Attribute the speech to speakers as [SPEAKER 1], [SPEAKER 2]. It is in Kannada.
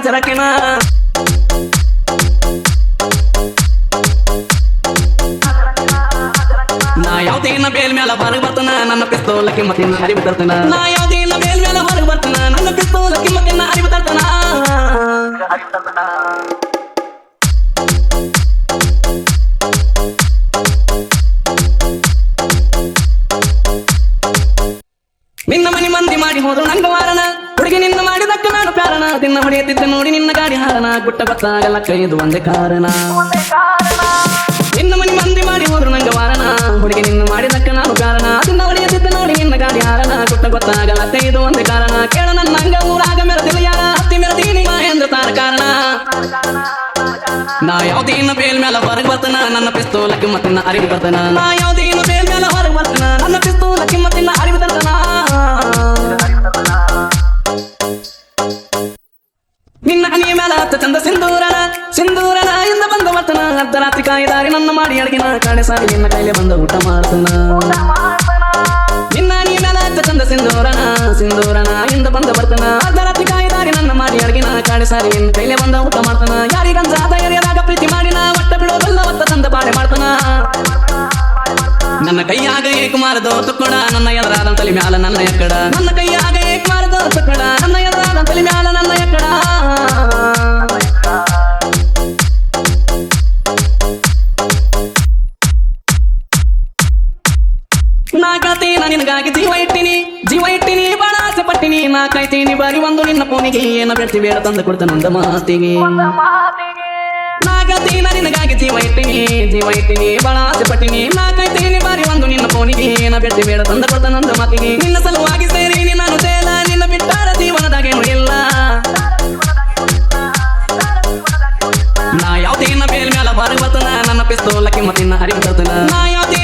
[SPEAKER 1] ಸರಕಿನ ನಾ ಯಾವ್ದೇನ ಬೇಲ್ ಮೇಲೆ ಹೊರಗೆ ಬರ್ತನ ನನ್ನ ಪಿಸ್ತೋಲಕ್ಕೆ ಮತ್ತೆ ಅರಿವು ತರ್ತನ ನಾ ಬೇಲ್ ಮೇಲೆ ಹೊರಗೆ ಬರ್ತನ ನನ್ನ ಪಿಸ್ತೋಲಕ್ಕೆ ಮತ್ತೆ ಅರಿವು ನಿನ್ನ ಮನಿ ಮಂದಿ ಮಾಡಿ ಹೋದ್ರು ನಂಗ ವಾರಣ ನಿನ್ನ ಹೊಡೆಯುತ್ತಿದ್ದ ನೋಡಿ ನಿನ್ನ ಗಾಡಿ ಹಾರನ ಗುಟ್ಟ ಬತ್ತಾಗಲ್ಲ ಕೈದು ಒಂದೇ ಕಾರಣ. ನಿನ್ನ ಮನೆ ಮಂದಿ ಮಾಡಿ ಹೋದ್ರು ನಂಗ ವಾರಣ. ಹುಡುಗಿ ನಿನ್ನ ಮಾಡಿದಕ್ಕ ನಾನು ಕಾರಣ. ನಿನ್ನ ಹೊಡೆಯುತ್ತಿದ್ದ ನೋಡಿ ನಿನ್ನ ಗಾಡಿ ಹಾರನ ಗುಟ್ಟ ಗೊತ್ತಾಗಲ್ಲ ಕೈದು ಒಂದೇ ಕಾರಣ. ಕೇಳ ನನ್ನ ನಂಗ ಊರಾಗ ಮೆರೆದಿಲ್ಲ ಯಾರ? ಹತ್ತಿ ಮೆರೆದೀನಿ ಎಂದು ತಾರ ಕಾರಣ. ನಾ ಇನ್ನ ಬೇಲ್ ಮೇಲೆ ಹೊರಗೆ ಬರ್ತನ. ನನ್ನ ಪಿಸ್ತೂಲಕ್ಕೆ ಮತ್ತಿನ ಅರಿವು ಬರ್ತನ. ನಾ ಯಾವ್ದೇನ ಬೇಲ್ ಮೇಲೆ ಹೊರಗೆ ಬರ್ತನ. ನನ್ನ ಪಿಸ್ತೂಲಕ್ಕೆ ಮತ್ತಿನ ಅರಿವು ತರ್ತನ ಹತ್ತ ಚಂದ ಸಿಂಧೂರನ ಸಿಂಧೂರನ ಎಂದ ಬಂದ ವರ್ತನ. ಅರ್ಧರಾತ್ರಿ ಕಾಯಿದಾರಿ ನನ್ನ ಮಾಡಿ ಅಡಗಿನ ಕಾಣೆ ಸಾರಿ. ನಿನ್ನ ಕೈಲೆ ಬಂದ ಊಟ ಮಾಡ್ತನ ನಿನ್ನ ನೀನ ಹತ್ತ ಚಂದ ಸಿಂಧೂರನ ಸಿಂಧೂರನ ಎಂದ ಬಂದ ಬರ್ತನ ಅರ್ಧರಾತ್ರಿ ಕಾಯಿದಾರಿ ನನ್ನ ಮಾಡಿ ಅಡಗಿನ ಕಾಣೆ ಸಾರಿ. ನಿನ್ನ ಕೈಲೆ ಬಂದ ಊಟ ಮಾಡ್ತನ ಯಾರಿಗಂತ ಧೈರ್ಯದಾಗ ಪ್ರೀತಿ ಮಾಡಿನ. ಒಟ್ಟ ಬಿಡೋದಲ್ಲ ಒತ್ತ ತಂದ ಬಾಳೆ ಮಾಡ್ತನ ನನ್ನ ಕೈಯಾಗ ಏಕ ಮಾರದೋ ತುಕ್ಕಡ ನನ್ನ ಎದುರಾದ ತಲೆ ಮ್ಯಾಲ ನನ್ನ ಎಕ್ಕಡ. ನನ್ನ ಕೈಯಾಗ ಏಕ ತುಕ್ಕಡ ನಾ ಕಾತೀನಿ ನಿನಗಾಗಿ ಜೀವ ಇಟ್ಟಿನಿ ಜೀವ ಇಟ್ಟಿನಿ ಬಹಳ ಆಸೆ ಪಟ್ಟಿನಿ ನಾ ಕಾಯ್ತೀನಿ ಬಾರಿ ಒಂದು ನಿನ್ನ ಫೋನಿಗೆ ಏನ ಬೆಡ್ತಿ ಬೇಡ ತಂದು ಕೊಡ್ತಾನಂದ ಮಾತಿಗೆ. ನಾ ಕಾತೀನಿ ನಿನಗಾಗಿ ಜೀವ ಇಟ್ಟಿನಿ ಜೀವ ಇಟ್ಟಿನಿ ಬಹಳ ಆಸೆ ಪಟ್ಟಿನಿ ನಾ ಕಾಯ್ತೀನಿ ಬಾರಿ ಒಂದು ನಿನ್ನ ಫೋನಿಗೆ ಏನ ಬೆಡ್ತಿ ಬೇಡ ತಂದು ಕೊಡ್ತಾನಂದ ಮಾತಿಗೆ. ನಿನ್ನ ಸಲುವಾಗಿ ಸೇರಿ ನಾನು ಸೇಲ ನಿನ್ನ ಬಿಟ್ಟಾರ ಜೀವನದಾಗೇನು ಇಲ್ಲ ನಾ ಯಾವ್ದೇನ ಬೇಲ್ ಮೇಲೆ ಬಾರಿ ಬರ್ತನ ನನ್ನ ಪಿಸ್ತೋಲಕ್ಕೆ ಮತ್ತಿನ್ನ ಹರಿ ತರ್ತನ. ನಾ ಯಾವ್ದೇ